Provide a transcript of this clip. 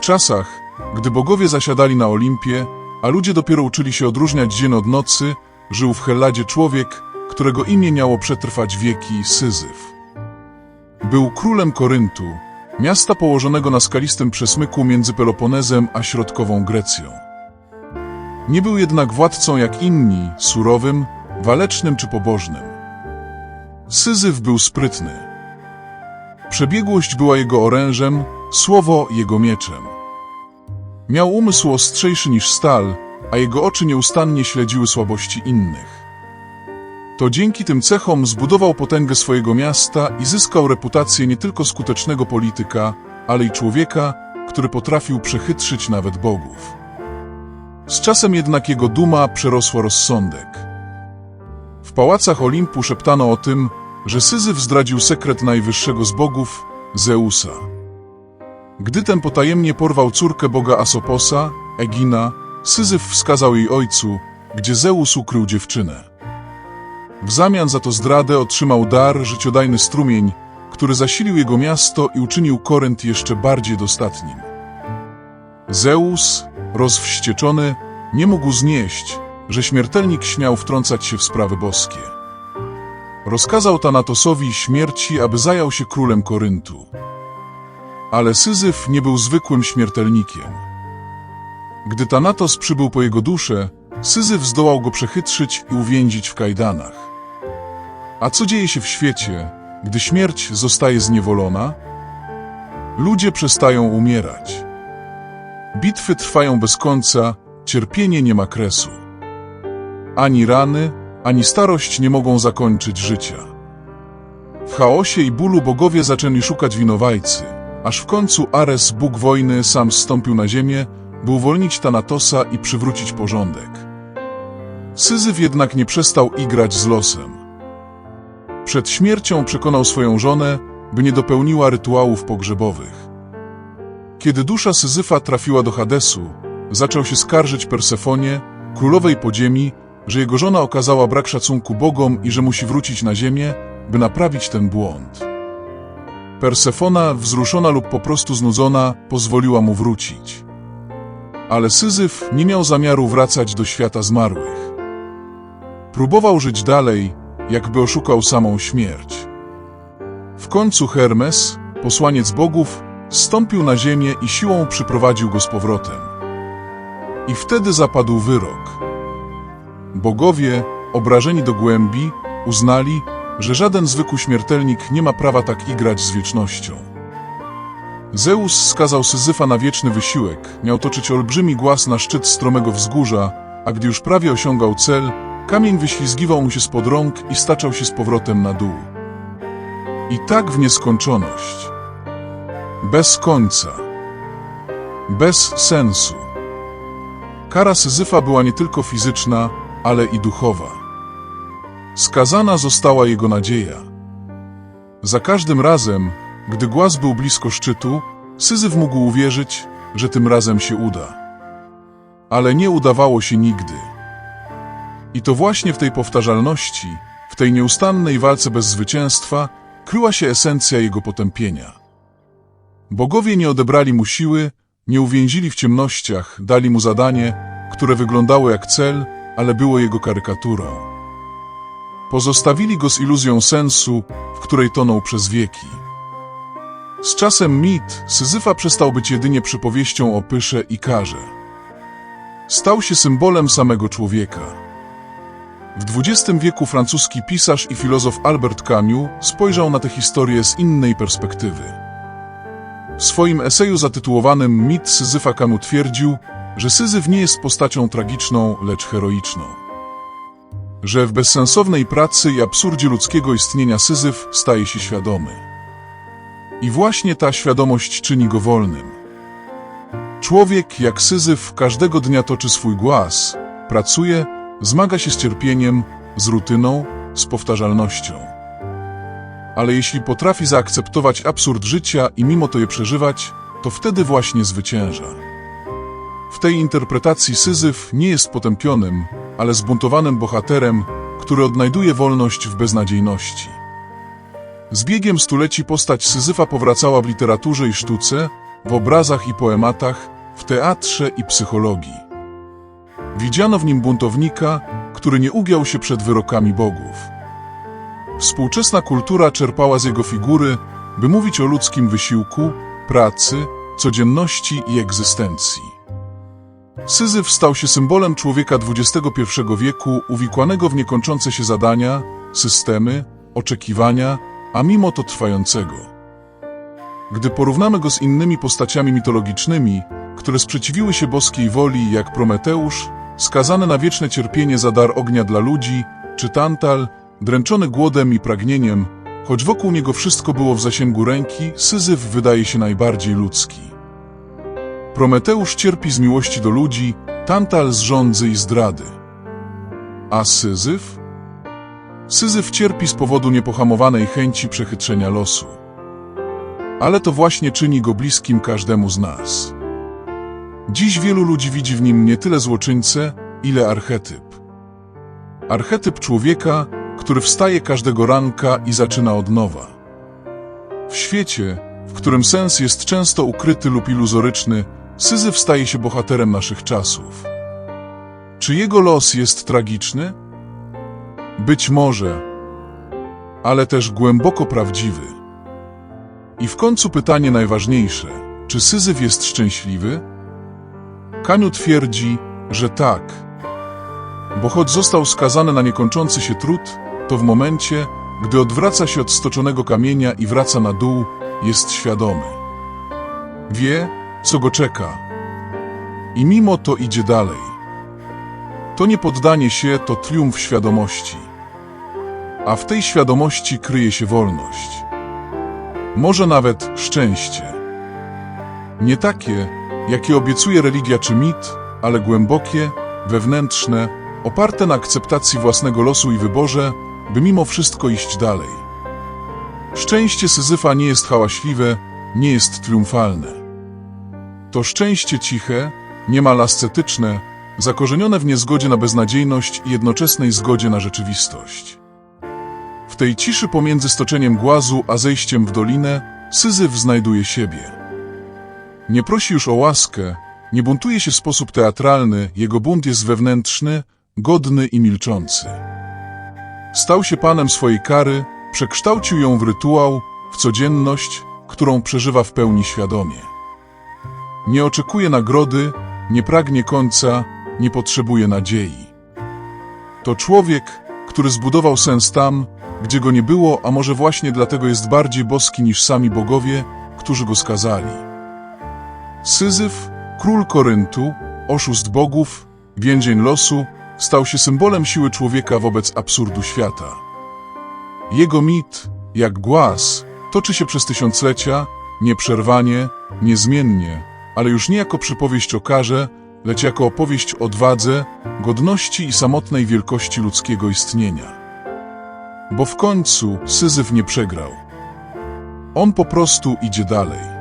W czasach, gdy bogowie zasiadali na Olimpie, a ludzie dopiero uczyli się odróżniać dzień od nocy, żył w Helladzie człowiek, którego imię miało przetrwać wieki Syzyf. Był królem Koryntu, miasta położonego na skalistym przesmyku między Peloponezem a środkową Grecją. Nie był jednak władcą jak inni, surowym, walecznym czy pobożnym. Syzyf był sprytny. Przebiegłość była jego orężem, słowo jego mieczem. Miał umysł ostrzejszy niż stal, a jego oczy nieustannie śledziły słabości innych. To dzięki tym cechom zbudował potęgę swojego miasta i zyskał reputację nie tylko skutecznego polityka, ale i człowieka, który potrafił przechytrzyć nawet bogów. Z czasem jednak jego duma przerosła rozsądek. W pałacach Olimpu szeptano o tym, że Syzyf zdradził sekret najwyższego z bogów, Zeusa. Gdy ten potajemnie porwał córkę boga Asoposa, Egina, Syzyf wskazał jej ojcu, gdzie Zeus ukrył dziewczynę. W zamian za to zdradę otrzymał dar, życiodajny strumień, który zasilił jego miasto i uczynił Korynt jeszcze bardziej dostatnim. Zeus, rozwścieczony, nie mógł znieść, że śmiertelnik śmiał wtrącać się w sprawy boskie. Rozkazał Tanatosowi śmierci, aby zajął się królem Koryntu. Ale Syzyf nie był zwykłym śmiertelnikiem. Gdy Tanatos przybył po jego duszę, Syzyf zdołał go przechytrzyć i uwięzić w kajdanach. A co dzieje się w świecie, gdy śmierć zostaje zniewolona? Ludzie przestają umierać. Bitwy trwają bez końca, cierpienie nie ma kresu. Ani rany, ani starość nie mogą zakończyć życia. W chaosie i bólu bogowie zaczęli szukać winowajcy, aż w końcu Ares, bóg wojny, sam zstąpił na ziemię, by uwolnić Tanatosa i przywrócić porządek. Syzyf jednak nie przestał igrać z losem. Przed śmiercią przekonał swoją żonę, by nie dopełniła rytuałów pogrzebowych. Kiedy dusza Syzyfa trafiła do Hadesu, zaczął się skarżyć Persefonie, królowej podziemi, że jego żona okazała brak szacunku bogom i że musi wrócić na ziemię, by naprawić ten błąd. Persefona, wzruszona lub po prostu znudzona, pozwoliła mu wrócić. Ale Syzyf nie miał zamiaru wracać do świata zmarłych. Próbował żyć dalej, jakby oszukał samą śmierć. W końcu Hermes, posłaniec bogów, zstąpił na ziemię i siłą przyprowadził go z powrotem. I wtedy zapadł wyrok. Bogowie, obrażeni do głębi, uznali, że żaden zwykły śmiertelnik nie ma prawa tak igrać z wiecznością. Zeus skazał Syzyfa na wieczny wysiłek, miał toczyć olbrzymi głaz na szczyt stromego wzgórza, a gdy już prawie osiągał cel, kamień wyślizgiwał mu się spod rąk i staczał się z powrotem na dół. I tak w nieskończoność. Bez końca. Bez sensu. Kara Syzyfa była nie tylko fizyczna, ale i duchowa. Skazana została jego nadzieja. Za każdym razem, gdy głaz był blisko szczytu, Syzyf mógł uwierzyć, że tym razem się uda. Ale nie udawało się nigdy. I to właśnie w tej powtarzalności, w tej nieustannej walce bez zwycięstwa, kryła się esencja jego potępienia. Bogowie nie odebrali mu siły, nie uwięzili w ciemnościach, dali mu zadanie, które wyglądało jak cel, ale było jego karykaturą. Pozostawili go z iluzją sensu, w której tonął przez wieki. Z czasem mit Syzyfa przestał być jedynie przypowieścią o pysze i karze. Stał się symbolem samego człowieka. W XX wieku francuski pisarz i filozof Albert Camus spojrzał na tę historię z innej perspektywy. W swoim eseju zatytułowanym Mit Syzyfa Camus twierdził, że Syzyf nie jest postacią tragiczną, lecz heroiczną. Że w bezsensownej pracy i absurdzie ludzkiego istnienia Syzyf staje się świadomy. I właśnie ta świadomość czyni go wolnym. Człowiek, jak Syzyf, każdego dnia toczy swój głaz, pracuje, zmaga się z cierpieniem, z rutyną, z powtarzalnością. Ale jeśli potrafi zaakceptować absurd życia i mimo to je przeżywać, to wtedy właśnie zwycięża. W tej interpretacji Syzyf nie jest potępionym, ale zbuntowanym bohaterem, który odnajduje wolność w beznadziejności. Z biegiem stuleci postać Syzyfa powracała w literaturze i sztuce, w obrazach i poematach, w teatrze i psychologii. Widziano w nim buntownika, który nie ugiął się przed wyrokami bogów. Współczesna kultura czerpała z jego figury, by mówić o ludzkim wysiłku, pracy, codzienności i egzystencji. Syzyf stał się symbolem człowieka XXI wieku uwikłanego w niekończące się zadania, systemy, oczekiwania, a mimo to trwającego. Gdy porównamy go z innymi postaciami mitologicznymi, które sprzeciwiły się boskiej woli, jak Prometeusz, skazany na wieczne cierpienie za dar ognia dla ludzi, czy Tantal, dręczony głodem i pragnieniem, choć wokół niego wszystko było w zasięgu ręki, Syzyf wydaje się najbardziej ludzki. Prometeusz cierpi z miłości do ludzi, Tantal z żądzy i zdrady. A Syzyf? Syzyf cierpi z powodu niepohamowanej chęci przechytrzenia losu. Ale to właśnie czyni go bliskim każdemu z nas. Dziś wielu ludzi widzi w nim nie tyle złoczyńcę, ile archetyp. Archetyp człowieka, który wstaje każdego ranka i zaczyna od nowa. W świecie, w którym sens jest często ukryty lub iluzoryczny, Syzyf staje się bohaterem naszych czasów. Czy jego los jest tragiczny? Być może, ale też głęboko prawdziwy. I w końcu pytanie najważniejsze: czy Syzyf jest szczęśliwy? Kaniu twierdzi, że tak. Bo choć został skazany na niekończący się trud, to w momencie, gdy odwraca się od stoczonego kamienia i wraca na dół, jest świadomy. Wie, co go czeka. I mimo to idzie dalej. To nie poddanie się, to triumf świadomości. A w tej świadomości kryje się wolność. Może nawet szczęście. Nie takie, jakie obiecuje religia czy mit, ale głębokie, wewnętrzne, oparte na akceptacji własnego losu i wyborze, by mimo wszystko iść dalej. Szczęście Syzyfa nie jest hałaśliwe, nie jest triumfalne. To szczęście ciche, niemal ascetyczne, zakorzenione w niezgodzie na beznadziejność i jednoczesnej zgodzie na rzeczywistość. W tej ciszy pomiędzy stoczeniem głazu a zejściem w dolinę, Syzyf znajduje siebie. Nie prosi już o łaskę, nie buntuje się w sposób teatralny, jego bunt jest wewnętrzny, godny i milczący. Stał się panem swojej kary, przekształcił ją w rytuał, w codzienność, którą przeżywa w pełni świadomie. Nie oczekuje nagrody, nie pragnie końca, nie potrzebuje nadziei. To człowiek, który zbudował sens tam, gdzie go nie było, a może właśnie dlatego jest bardziej boski niż sami bogowie, którzy go skazali. Syzyf, król Koryntu, oszust bogów, więzień losu, stał się symbolem siły człowieka wobec absurdu świata. Jego mit, jak głaz, toczy się przez tysiąclecia, nieprzerwanie, niezmiennie, ale już nie jako przypowieść o karze, lecz jako opowieść o odwadze, godności i samotnej wielkości ludzkiego istnienia. Bo w końcu Syzyf nie przegrał. On po prostu idzie dalej.